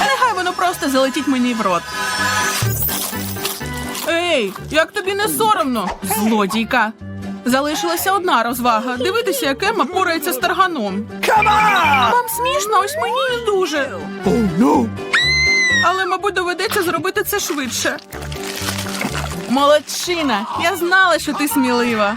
Нехай воно просто залетить мені в рот. Ей, як тобі не соромно, злодійка. Залишилася одна розвага. Дивитися, як Емма порається з тарганом. Вам смішно, ось мені не дуже. Oh no! Але, мабуть, доведеться зробити це швидше. Молодчина! Я знала, що ти смілива.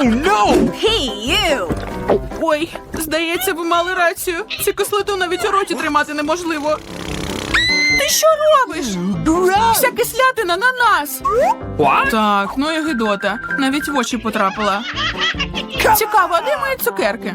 Oh no! Ой, здається, ви мали рацію. Цю кислоту навіть у роті тримати неможливо. Ти що робиш? Вся кислятина на нас. Так, ну і гидота. Навіть в очі потрапила. Цікаво, а де мої цукерки?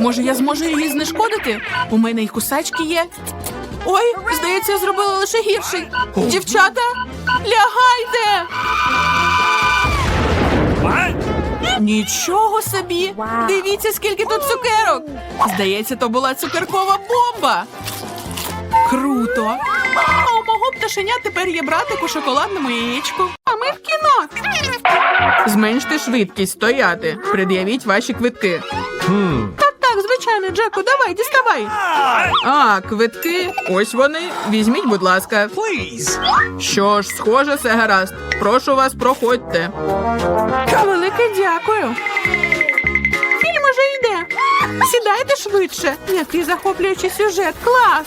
Може, я зможу її знешкодити? У мене й кусачки є. Ой, здається, я зробила лише гірший. Дівчата, лягайте! Нічого собі! Дивіться, скільки тут цукерок! Здається, то була цукеркова бомба. Круто! А у мого пташеня тепер є братик у шоколадному яєчку. А ми в кіно. Зменште швидкість стояти. Пред'явіть ваші квитки. Так, так, звичайно, Джеку, давай, діставай. А, квитки. Ось вони. Візьміть, будь ласка. Please! Що ж, схоже, все гаразд. Прошу вас, проходьте. Велике дякую. Фільм уже йде. Сідайте швидше. Який захоплюючий сюжет. Клас.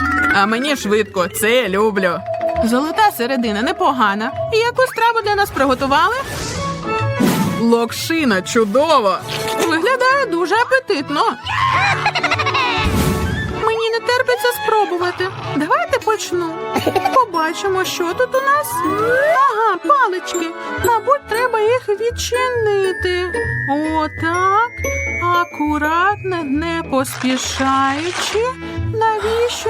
А мені швидко, це люблю. Золота середина непогана. І яку страву для нас приготували? Локшина чудово. Виглядає дуже апетитно. Мені не терпиться спробувати. Давайте почну. Побачимо, що тут у нас. Ага, палички. Мабуть, треба їх відчинити. Отак. Акуратно, не поспішаючи. Навіщо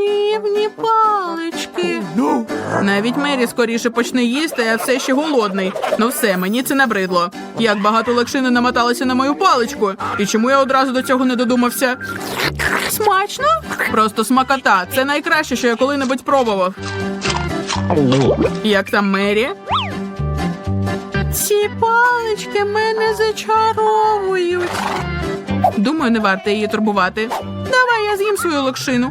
рівні палички. Навіть Мері скоріше почне їсти, а все ще голодний. Ну все, мені це набридло. Як багато локшини намоталося на мою паличку. І чому я одразу до цього не додумався? Смачно? Просто смакота. Це найкраще, що я коли-небудь пробував. Як там Мері? Ці палички мене зачаровують. Думаю, не варто її турбувати. Давай я з'їм свою локшину.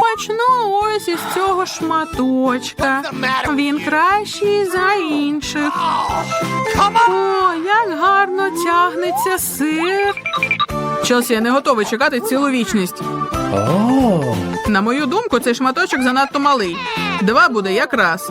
Почну ось із цього шматочка. Він кращий за інших. О, як гарно тягнеться сир. Челсі, я не готовий чекати цілу вічність. На мою думку, цей шматочок занадто малий. Два буде якраз.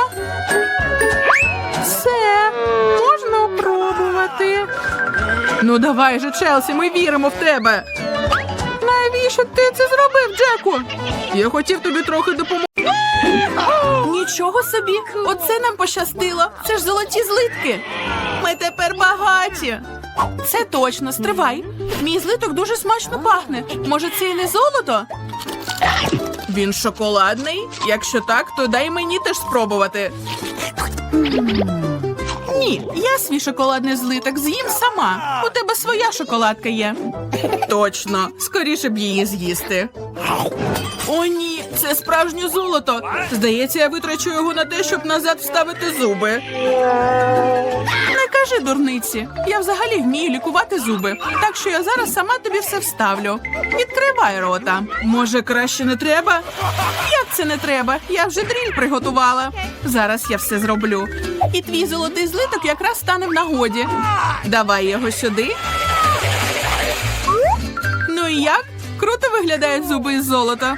Ну давай же, Челсі, ми віримо в тебе. Навіщо ти це зробив, Джеку? Я хотів тобі трохи допомогти. Нічого собі, оце нам пощастило. Це ж золоті злитки. Ми тепер багаті. Це точно, стривай. Мій злиток дуже смачно пахне. Може, це і не золото? Він шоколадний. Якщо так, то дай мені теж спробувати. Ні, я свій шоколадний злиток з'їм сама. У тебе своя шоколадка є. Точно, скоріше б її з'їсти. О, ні, це справжнє золото. Здається, я витрачу його на те, щоб назад вставити зуби. Кажи дурниці. Я взагалі вмію лікувати зуби. Так що я зараз сама тобі все вставлю. Відкривай рота. Може, краще не треба? Як це не треба? Я вже дріль приготувала. Зараз я все зроблю. І твій золотий злиток якраз стане в нагоді. Давай його сюди. Ну і як? Круто виглядають зуби із золота.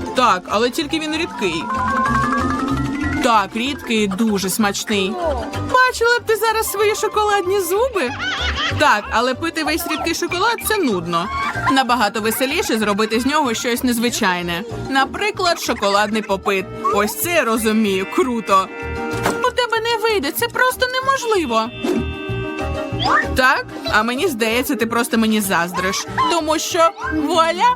Так, але тільки він рідкий. Так, рідкий і дуже смачний. Бачила б ти зараз свої шоколадні зуби? Так, але пити весь рідкий шоколад це нудно. Набагато веселіше зробити з нього щось незвичайне. Наприклад, шоколадний попит. Ось це я розумію, круто. У тебе не вийде, це просто неможливо. Так, а мені здається, ти просто мені заздриш. Тому що вуаля,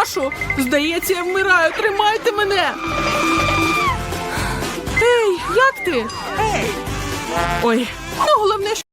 прошу. Здається, я вмираю. Тримайте мене. Ей, як ти? Ой, ну головне, що